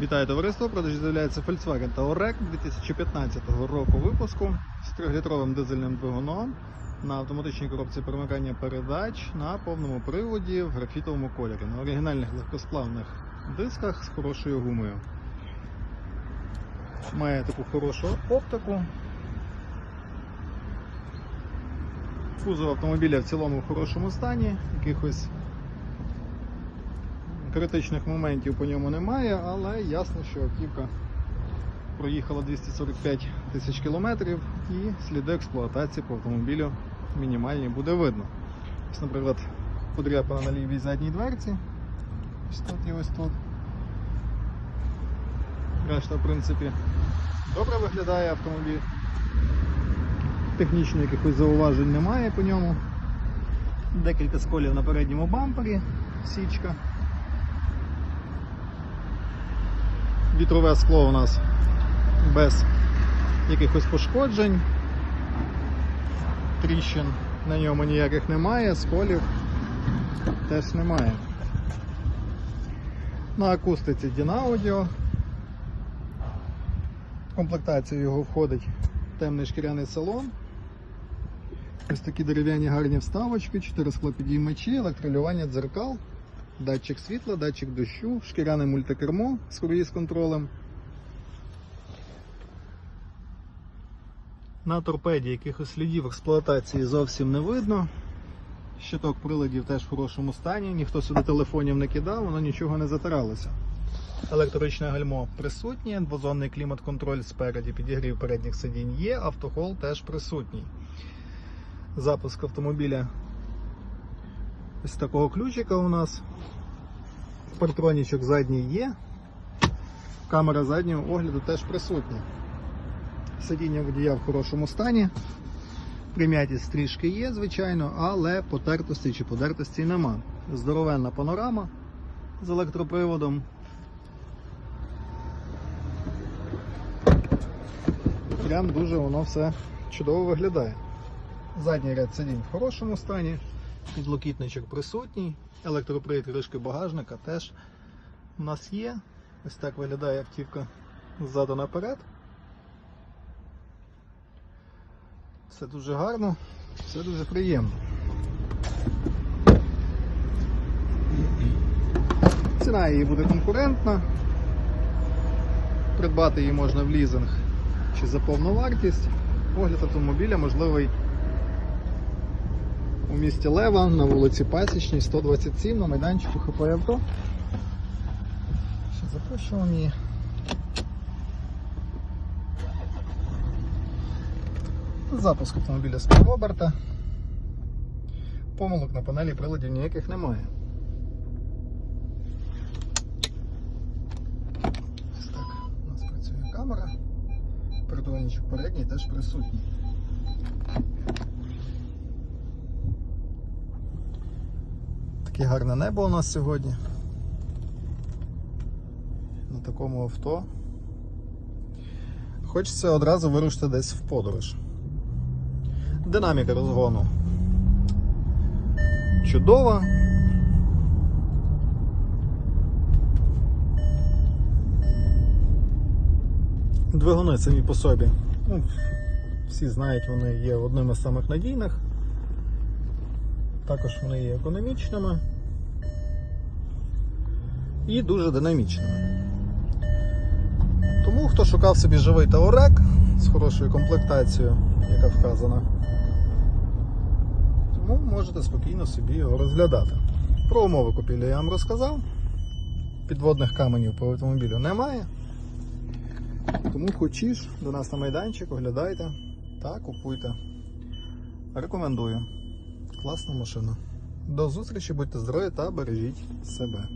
Вітаю товариство, продажі з'являється Volkswagen Touareg 2015 року випуску з 3-літровим дизельним двигуном на автоматичній коробці перемикання передач на повному приводі в графітовому кольорі, на оригінальних легкосплавних дисках з хорошою гумою. Має таку хорошу оптику. Кузов автомобіля в цілому в хорошому стані, якихось критичних моментів по ньому немає, але ясно, що автівка проїхала 245 тисяч кілометрів і сліди експлуатації по автомобілю мінімальні буде видно. Ось, наприклад, подряпана на лівій задній дверці. Ось тут і ось тут. Решта, в принципі, добре виглядає автомобіль. Технічно якихось зауважень немає по ньому. Декілька сколів на передньому бампері, січка. Вітрове скло у нас без якихось пошкоджень. Тріщин на ньому ніяких немає, сколів теж немає. На акустиці Dinaaudio. В комплектацію його входить темний шкіряний салон. Ось такі дерев'яні гарні вставочки, 4 склопідіймачі, електролювання дзеркал, датчик світла, датчик дощу, шкіряне мультикермо з круїз контролем. На торпеді якихось слідів експлуатації зовсім не видно. Щиток приладів теж в хорошому стані, ніхто сюди телефонів не кидав, воно нічого не затиралося. Електричне гальмо присутнє, двозонний клімат-контроль спереді, підігрів передніх сидінь є, автохол теж присутній. Запуск автомобіля ось такого ключика у нас. Партронічок задній є. Камера заднього огляду теж присутня. Сидіння водія в хорошому стані. Прим'ятість трішки є, звичайно, але потертості чи подертості нема. Здоровенна панорама з електроприводом. Прям дуже воно все чудово виглядає. Задній ряд сидінь в хорошому стані, підлокітничок присутній, електропривід кришки багажника теж у нас є. Ось так виглядає автівка ззаду наперед. Все дуже гарно, все дуже приємно. Ціна її буде конкурентна. Придбати її можна в лізинг чи за повну вартість. Огляд автомобіля можливий у місті Лева на вулиці Пасічній, 127 на майданчику ХП Авто. Ще запрошуємо її. Запуск автомобіля з оберта. Помилок на панелі приладів ніяких немає. Ось так у нас працює камера. Притонічок передній теж присутній. Таке гарне небо у нас сьогодні. На такому авто. Хочеться одразу вирушити десь в подорож. Динаміка розгону чудова. Двигуни самі по собі. Ну, всі знають, вони є одними з самих надійних. Також вони є економічними і дуже динамічними. Тому хто шукав собі живий Таурек з хорошою комплектацією, яка вказана, тому можете спокійно собі його розглядати. Про умови купівлі я вам розказав. Підводних каменів по автомобілю немає. Тому хочеш до нас на майданчик, оглядайте та купуйте. Рекомендую. Класна машина. До зустрічі, будьте здорові та бережіть себе.